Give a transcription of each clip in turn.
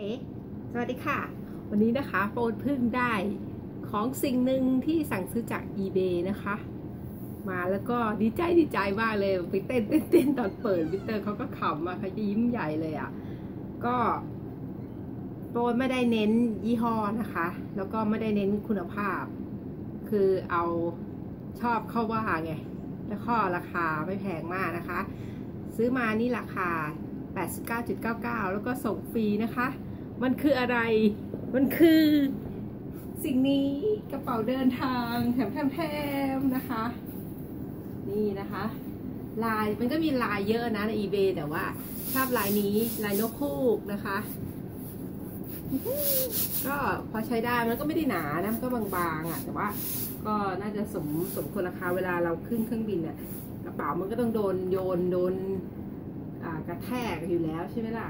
เอ๊ะสวัสดีค่ะ วันนี้นะคะโฟนพิ่งได้ของสิ่งหนึ่งที่สั่งซื้อจาก eBay นะคะ มาแล้วก็ดีใจดีใจมากเลยไปเต้นเต้นเต้นตอนเปิดวิเตอร์เขาก็ขำมาเขาจะยิ้มใหญ่เลยอะ่ะ ก็โฟนไม่ได้เน้นยี่ห้อนะคะ แล้วก็ไม่ได้เน้นคุณภาพ คือเอาชอบเข้าว่าไง แล้วก็ราคาไม่แพงมากนะคะ ซื้อมานี่ราคา 89.99 แล้วก็ส่งฟรีนะคะ มันคืออะไร มันคือสิ่งนี้กระเป๋าเดินทางแถมแถมๆนะคะ นี่นะคะ ลายมันก็มีลายเยอะนะใน eBay แต่ว่าชอบลายนี้ลายนกคูกนะคะ ก็พอใช้ได้มันก็ไม่ได้หนานะมันก็บางๆอะ แต่ว่าก็น่าจะสมสมควรราคาเวลาเราขึ้นเครื่องบินอะกระเป๋ามันก็ต้องโดนโยนโดนกระแทกอยู่แล้วใช่ไหมล่ะ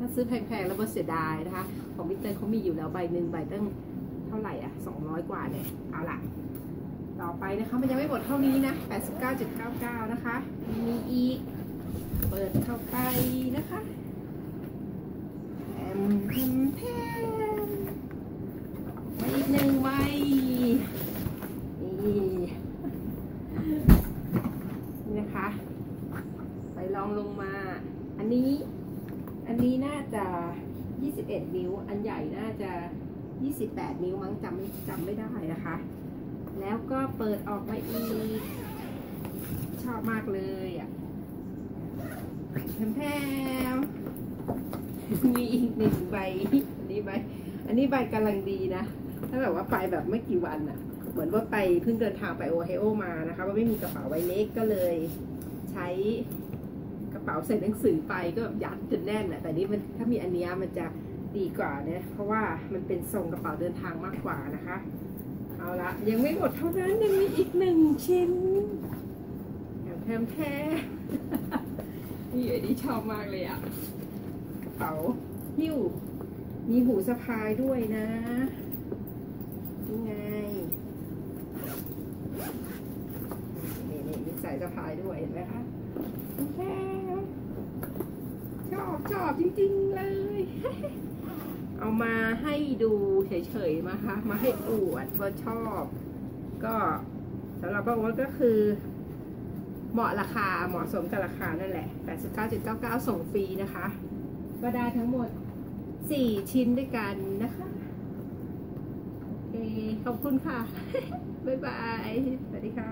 ถ้าซื้อแพงๆแล้วก็เสียดายนะคะ ของมิเตอร์เขามีอยู่แล้วใบหนึ่งใบตั้งเท่าไหร่อะสองร้อยกว่าเนี่ย เอาล่ะ ต่อไปนะคะ มันยังไม่หมดเท่านี้นะ 89.99 นะคะ มีอีก เปิดเข้าไปนะคะแถมแถมแถมมาอีกหนึ่งใบนี่นี่นะคะ ไปลองลงมา อันนี้ อันนี้น่าจะ 21 นิ้ว อันใหญ่น่าจะ 28 นิ้วมั้งจำจำไม่ได้นะคะ แล้วก็เปิดออกมาอีก ชอบมากเลยอะแถมแถมมีอีกหนึ่งใบอันนี้ใบ อันนี้ใบกำลังดีนะ ถ้าแบบว่าไปแบบไม่กี่วันอะ เหมือนว่าไปเพิ่งเดินทางไปโอไฮโอมานะคะว่าไม่มีกระเป๋าใบเล็กก็เลยใช้ ระเป๋าใส่หนังสือไปก็ยัดจนแน่นอะแต่นี่มันถ้ามีอันเนี้ยมันจะดีกว่าเนี่ยเพราะว่ามันเป็นทรงกระเป๋าเดินทางมากกว่านะคะ เอาละยังไม่หมดเท่านั้นยังมีอีกหนึ่งชิ้นแถมแถมแถมนี่ไอ้นี่ชอบมากเลยอะกระเป๋าหิ้วมีหูสะพายด้วยนะนี่ไงนี่นี่มีสายสะพายด้วยเห็นไหมคะ ชอบชอบจริงๆเลย เอามาให้ดูเฉยๆนะคะ มาให้อวดว่าชอบ ก็สำหรับป้าโอ๊ตก็คือ เหมาะราคาเหมาะสมกับราคานั่นแหละ 89.99 ส่งฟรีนะคะ ก็ได้ทั้งหมด 4 ชิ้นด้วยกันนะคะโอเคขอบคุณค่ะ บ๊ายบาย สวัสดีค่ะ